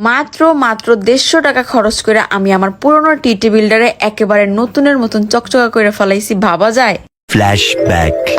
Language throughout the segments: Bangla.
মাত্র মাত্র দেড়শো টাকা খরচ করে আমি আমার পুরনো টিটি বিল্ডারে একেবারে নতুনের মতন চকচকা করে ফেলাইছি, ভাবা যায়?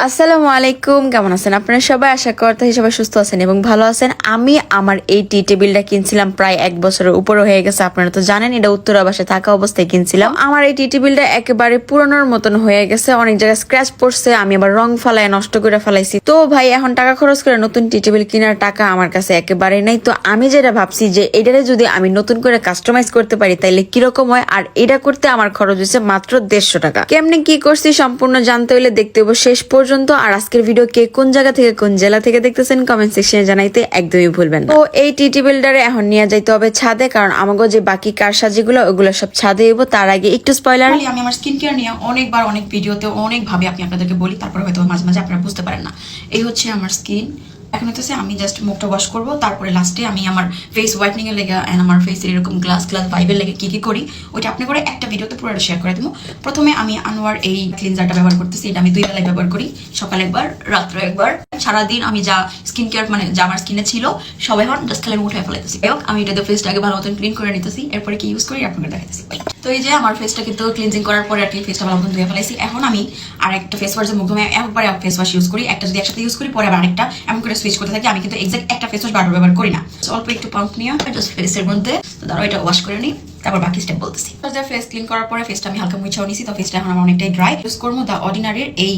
আসসালামু আলাইকুম, কেমন আছেন? আপনারা সবাই আশা করতে সবাই সুস্থ আছেন এবং ভালো আছেন। আমি আমার এই টি টেবিলটা কিনছিলাম প্রায় এক বছরের উপরে হয়ে গেছে, আপনারা তো জানেন, এটা উত্তর আবাসে থাকা অবস্থায় কিনছিলাম। আমার এই টি টেবিলটা একেবারে পুরনোর মতন হয়ে গেছে, অনেক জায়গায় স্ক্র্যাচ পড়ছে, আমি আবার রং ফালায় নষ্ট করে ফেলাইছি। তো ভাই, এখন টাকা খরচ করে নতুন টি টেবিল কেনার টাকা আমার কাছে একেবারে নাই। তো আমি যেটা ভাবছি যে এটারে যদি আমি নতুন করে কাস্টমাইজ করতে পারি, তাইলে কীরকম হয়? আর এটা করতে আমার খরচ হয়েছে মাত্র দেড়শো টাকা। কেমনে কি করছি সম্পূর্ণ জানতে হলে দেখতে হব শেষ পর্যন্ত। আর আজকের ভিডিও কে কোন জায়গা থেকে কোন জেলা থেকে দেখতেছেন কমেন্ট সেকশনে জানাইতে একদমই ভুলবেন। তো এই টিটি বিল্ডারে এখন নিয়ে যাইতে হবে ছাদে, কারণ আমাকে যে বাকি কার সাজিগুলো ওগুলো সব ছাদে এবো তার আগে একটু স্পয়লার আমি আমার স্কিন কেয়ার নিয়ে অনেকবার অনেক ভিডিওতে অনেকভাবে আমি আপনাদেরকে বলি, তারপরে হয়তো মাঝে মাঝে আপনারা বুঝতে পারেন না। এই হচ্ছে আমার স্কিন এখন হচ্ছে আমি জাস্ট মুখটা ওয়াশ করব তারপরে লাস্টে আমি আমার ফেস হোয়াইটনিং এর লেগে অ্যান্ড আমার ফেসের এরকম গ্লাস গ্লাস ভাইবের লেগে কি কি করি ওইটা আপনি করে একটা ভিডিওতে পুরোটা শেয়ার করে দেবো। প্রথমে আমি আনোয়ার এই ক্লিনজারটা ব্যবহার করতেছি এটা আমি দুই বেলায় ব্যবহার করি সকালে একবার রাত্রে একবার। সারাদিন আমি যা স্কিন কেয়ার মানে যা আমার স্কিনে ছিল সবাই এখন জাস্ট খালি উঠে ফেলাইতেছি। হোক, আমি এটাতে ফেসটাকে ভালো মতন ক্লিন করে নিতেছি এরপরে কি ইউজ করি আপনাকে দেখাইতেছি। তো এই যে আমার ফেসটা কিন্তু ক্লিনজিং করার পরে আর কি ফেসটা ভালো মতন ধুয়ে ফেলাইছি। এখন আমি আর একটা ফেস ওয়াশের মুখে একবার ফেস ওয়াশ ইউজ করি। একটা যদি একসাথে ইউজ করি, পরে আবার আরেকটা। এমন করে সুইচ করতে থাকি। আমি কিন্তু এক্সাক্ট একটা ফেস ওয়াশ বারবার ব্যবহার করি না। অল্প একটু পাম্প নিয়ে জাস্ট ফেসের মধ্যে ধরো এটা ওয়াশ করে নিই। তারপর বাকি স্টেপ বলতেছি। ফেস ক্লিন করার পরে ফেসটা আমি হালকা মুছাও নিছি। তো ফেসটা এখন আমার অনেকটাই ড্রাই ইউজ করব দ্য অর্ডিনারির এই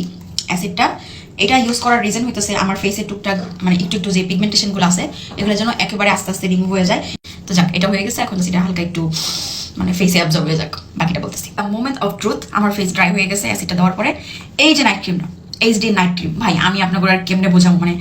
অ্যাসিডটা এটা ইউজ করার রিজন হইতেছে আমার ফেসে টুকটাক মানে একটু একটু যে পিগমেন্টেশনগুলো আছে, এগুলো যেন একেবারে আস্তে আস্তে রিমুভ হয়ে যায়। তো যাক, এটা হয়ে গেছে। এখন সেটা হালকা একটু মানে ফেসে অ্যাবজর্ব হয়ে যাক, বাকিটা বলতেছি। মোমেন্ট অফ ট্রুথ আমার ফেস ড্রাই হয়ে গেছে অ্যাসিডটা দেওয়ার পরে, এই যে নাইট ক্রিমটা এইচ ডি নাইট ক্রিম ভাই, আমি আপনাকে আর কেমনে বোঝাবো? মানে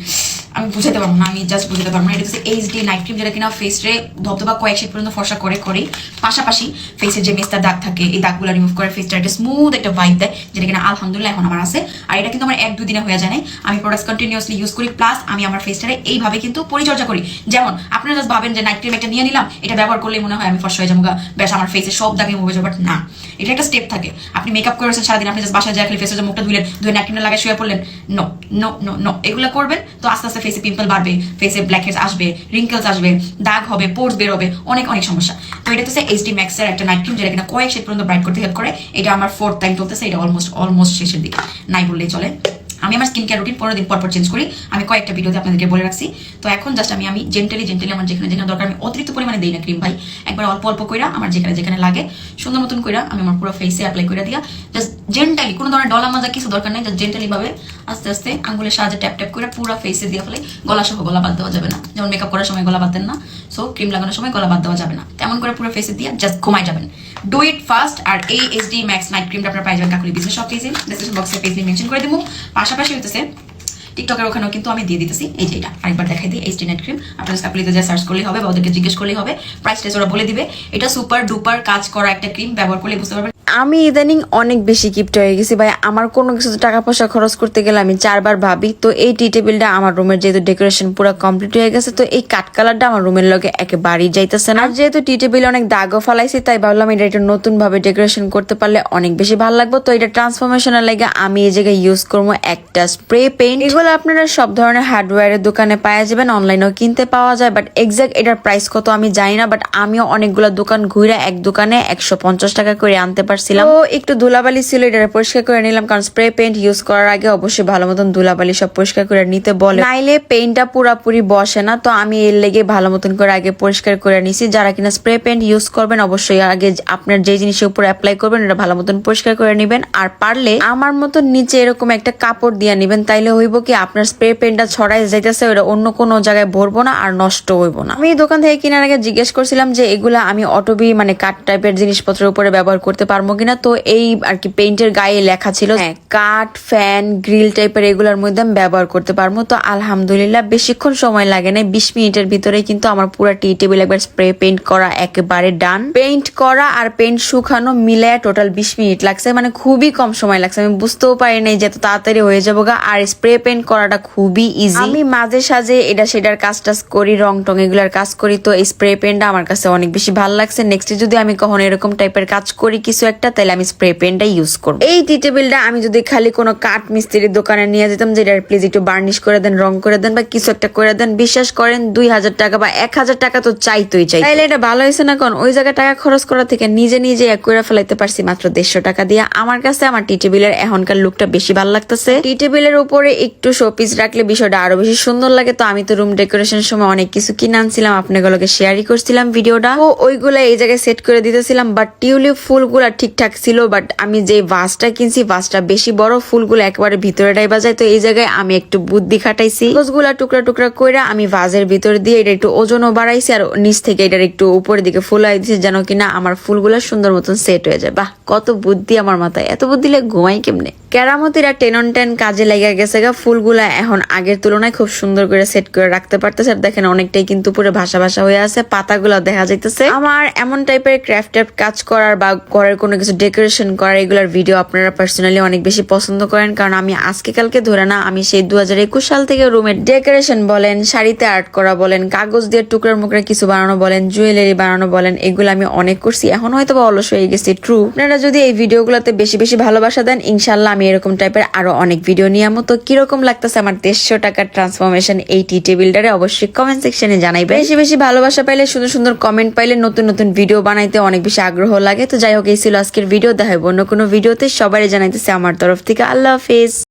আমি বুঝাতে পারব না, আমি জাস্ট বুঝাতে পারব না। এটা হচ্ছে এইচ ডি নাইট ক্রিম যেটা কিনা ফেস রে ধবধবা কয়েক শেড পর্যন্ত ফর্সা করে করে। পাশাপাশি ফেসের যে মেস্তার দাগ থাকে, এই দাগগুলো রিমুভ করে ফেসটা একটা স্মুথ একটা ভাইব দেয়, যেটা কিনা আলহামদুলিল্লাহ এখন আমার আছে। আর এটা কিন্তু আমার এক দুদিনে হয়ে যায় আমি প্রোডাক্ট কন্টিনিউসলি ইউজ করি প্লাস আমি আমার ফেসটারে এইভাবে কিন্তু পরিচর্যা করি। যেমন, আপনারা জাস্ট ভাবেন যে নাইট ক্রিম একটা নিয়ে নিলাম, এটা ব্যবহার করলে মনে হয় আমি ফর্সা হয়ে যাব ব্যাস, আমার ফেসে সব দাগে মুভ যাব বাট না। এটা একটা স্টেপ থাকে। আপনি মেকআপ করেছেন, সারাদিন আপনি জাস্ট বাসায় যা খালি ফেসে মুখটা ধুলেন ধুয়ে নাইট ক্রিমটা লাগাই শুয়ে পড়লেন নো নো নো নো এগুলো করবেন, তো আস্তে আস্তে ফেসে পিম্পল বাড়বে ফেসে ব্ল্যাক হেডস আসবে রিঙ্কেলস আসবে, দাগ হবে পোর্স বের হবে, অনেক অনেক সমস্যা। তো এটা হচ্ছে এইচডি ম্যাক্সের একটা নাইট ক্রিম যেটা কিনা কয়েক শেড পর্যন্ত ব্রাইট করতে হেল্প করে। এটা আমার ফোর্থ টাইম চলতেছে, এটা অলমোস্ট অলমোস্ট শেষের দিকে। নাই বললেই চলে। আমি আমার স্কিন কেয়ার রুটিন পনেরো দিন পর পর চেঞ্জ করি। আমি কয়েকটা ভিডিওতে আপনাদেরকে বলে রাখছি। তো এখন জাস্ট আমি আমি জেন্টালি জেন্টালি আমার যেখানে যেখানে দরকার আমি অতিরিক্ত পরিমাণে দিই না ক্রিম ভাই। একবার অল্প অল্প কইরা আমার যেখানে যেখানে লাগে, সুন্দর মতন কইরা আমি আমার পুরো ফেসে অ্যাপ্লাই করে দিয়া জাস্ট জেন্টালি কোনো ধরনের ডলা মাজা কিছু দরকার নাই জাস্ট জেন্টালি ভাবে আস্তে আস্তে আঙ্গুলের সাহায্যে ট্যাপ ট্যাপ করে পুরো ফেসে দিয়ে ফেলে গলা সহ গলা বাদ দেওয়া যাবে না। যেমন মেকআপ করার সময় গলা বাদ দেন না সো ক্রিম লাগানোর সময় গলা বাদ দেওয়া যাবে না। তেমন করে পুরো ফেসে দিয়ে জাস্ট ঘুমাই যাবেন। ডু ইট ফাস্ট আর এই এইচডি ম্যাক্স নাইট ক্রিমটা আপনারা পাই যাবেন কাকুলি বিজনেস শপ পেজে ডিসক্রিপশন বক্সে পেজ মেনশন করে দেবো। পাশাপাশি হইতেছে টিকটকের ওখানেও কিন্তু আমি দিয়ে দিতেছি। এই যে এটা আরেকবার দেখাই দিই এইচডি নাইট ক্রিম আপনার কাপলিতে যা সার্চ করলেই হবে বা ওদেরকে জিজ্ঞেস করলেই হবে প্রাইস টেস ওরা বলে দিবে। এটা সুপার ডুপার কাজ করা একটা ক্রিম ব্যবহার করলে বুঝতে পারবেন। আমি ইদানিং অনেক বেশি কিপ্ট হয়ে গেছি ভাই। আমার কোনো কিছু টাকা পয়সা খরচ করতে গেলে আমি চারবার ভাবি তো এই টি টেবিলটা আমার রুমের যেহেতু ডেকোরেশন পুরো কমপ্লিট হয়ে গেছে তো এই কাঠ কালারটা আমার রুমের লগে একেবারেই যাইতেছে না। আর যেহেতু টি টেবিল অনেক দাগও ফালাইছি তাই ভাবলাম এটা একটা নতুন ভাবে ডেকোরেশন করতে পারলে অনেক বেশি ভালো লাগবে। তো এটা ট্রান্সফরমেশনের লাগে আমি এই জায়গায় ইউজ করব একটা স্প্রে পেইন্ট এগুলো আপনারা সব ধরনের হার্ডওয়্যারের দোকানে পাওয়া যাবেন অনলাইনেও কিনতে পাওয়া যায় বাট এক্সাক্ট এটার প্রাইস কত আমি জানি না বাট আমিও অনেকগুলো দোকান ঘুরে এক দোকানে একশো পঞ্চাশ টাকা করে আনতে পারছিলাম। তো একটু ধুলাবালি ছিল এটা পরিষ্কার করে নিলাম কারণ স্প্রে পেইন্ট ইউজ করার আগে অবশ্যই ভালো মতন ধুলাবালি সব পরিষ্কার করে নিতে বলে। নাইলে পেইন্টটা পুরাপুরি বসে না তো আমি এর লেগে ভালো মতন করে আগে পরিষ্কার করে নিছি। যারা কিনা স্প্রে পেইন্ট ইউজ করবেন অবশ্যই আগে আপনার যে জিনিসের উপর অ্যাপ্লাই করবেন এটা ভালো মতন পরিষ্কার করে নেবেন। আর পারলে আমার মতন নিচে এরকম একটা কাপড় দিয়ে নিবেন তাইলে হইব কি আপনার স্প্রে পেইন্টটা ছড়াই যাইতেছে ওটা অন্য কোনো জায়গায় ভরবো না আর নষ্ট হইব না। আমি দোকান থেকে কেনার আগে জিজ্ঞেস করছিলাম যে এগুলা আমি অটোবি মানে কাঠ টাইপের জিনিসপত্রের উপরে ব্যবহার করতে পারব কিনা। তো এই আর কি পেইন্টের গায়ে লেখা ছিল হ্যাঁ। কাঠ ফ্যান গ্রিল টাইপের এগুলোর মধ্যে আমি ব্যবহার করতে পারব। তো আলহামদুলিল্লাহ বেশিক্ষণ সময় লাগে না বিশ মিনিটের ভিতরে কিন্তু আমার পুরো টি টেবিল একবার স্প্রে পেইন্ট করা একেবারে ডান পেইন্ট করা আর পেইন্ট শুকানো মিলে টোটাল বিশ মিনিট লাগছে মানে খুবই কম সময় লাগছে। আমি বুঝতেও পারি নাই যে এত তাড়াতাড়ি হয়ে যাব গা। আর স্প্রে পেইন্ট করাটা খুবই ইজি আমি মাঝে সাঝে এটা সেটার কাজ টাজ করি, রং টং এগুলার কাজ করি, তো এই স্প্রে পেনটা আমার কাছে অনেক বেশি ভালো লাগছে। নেক্সট যদি আমি কখনো এরকম টাইপের কাজ করি কিছু একটা, তাহলে আমি স্প্রে পেনটা ইউজ করব। এই টি টেবিলটা আমি যদি খালি কোনো কাঠ মিস্ত্রির দোকানে নিয়ে যেতাম যে এটা প্লিজ একটু বার্নিশ করে দেন, রং করে দেন, বা কিছু একটা করে দেন, বিশ্বাস করেন দুই হাজার টাকা বা এক হাজার টাকা তো চাইতোই চাই তাইলে এটা ভালো হয়েছে না কোন? ওই জায়গায় টাকা খরচ করা থেকে নিজে নিজে এক করে ফেলাইতে পারছি মাত্র দেড়শো টাকা দিয়ে। আমার কাছে আমার টি টেবিলের এখনকার লুকটা বেশি ভালো লাগতেছে। টি টেবিলের উপরে একটু শোপিস রাখলে বিষয়টা আরও বেশি সুন্দর লাগে। তো আমি তো রুম ডেকোরেশন সময় অনেক কিছু কিনে আনছিলাম, আপনাগুলোকে শেয়ারই করছিলাম ভিডিওটা। ও ওইগুলা এই জায়গায় সেট করে দিতেছিলাম বাট টিউলিপ ফুলগুলা ঠিকঠাক ছিল বাট আমি যে ভাসটা কিনছি ভাসটা বেশি বড়, ফুলগুলো একেবারে ভিতরে ডাইবা যায় তো এই জায়গায় আমি একটু বুদ্ধি খাটাইছি। রোজগুলা টুকরা টুকরা কইরা আমি ভাজের ভিতর দিয়ে এটা একটু ওজনও বাড়াইছি, আর নিচ থেকে এটার একটু উপরের দিকে ফুলাই দিয়েছি যেন কিনা আমার ফুলগুলা সুন্দর মতন সেট হয়ে যায়। বাহ, কত বুদ্ধি আমার মাথায়। এত বুদ্ধি লে ঘুমাই কেমনে? কেরামতিরা টেন অন টেন কাজে লেগে গেছে গা। ফুলগুলা এখন আগের তুলনায় খুব সুন্দর করে সেট করে রাখতে পারতেছে। আর দেখেন অনেকটাই কিন্তু পুরো ভাষা ভাষা হয়ে আছে পাতাগুলো দেখা যাইতেছে। আমার এমন টাইপের ক্রাফট কাজ করার বা ঘরের কোনো কিছু ডেকোরেশন করার এগুলার ভিডিও আপনারা পার্সোনালি অনেক বেশি পছন্দ করেন। কারণ আমি আজকে কালকে ধরে না, আমি সেই দু হাজার একুশ সাল থেকে রুমের ডেকোরেশন বলেন, শাড়িতে আর্ট করা বলেন, কাগজ দিয়ে টুকরার মুকরা কিছু বানানো বলেন জুয়েলারি বানানো বলেন, এগুলো আমি অনেক করছি। এখন হয়তো বা অলস হয়ে গেছি ট্রু আপনারা যদি এই ভিডিওগুলোতে বেশি বেশি ভালোবাসা দেন ইনশাল্লাহ আমি এরকম টাইপের আরও অনেক ভিডিও নিয়ে আমো। তো কীরকম লাগতেছে আমার দেড়শো টাকার ট্রান্সফরমেশন এই টি টেবিলটারে অবশ্যই কমেন্ট সেকশনে জানাইবে। বেশি বেশি ভালোবাসা পাইলে, সুন্দর সুন্দর কমেন্ট পাইলে, নতুন নতুন ভিডিও বানাইতে অনেক বেশি আগ্রহ লাগে। তো যাই হোক, এই ছিল আজকের ভিডিও দেখাবো অন্য কোনো ভিডিওতে সবাই জানাইতেছে আমার তরফ থেকে। আল্লাহ হাফিজ।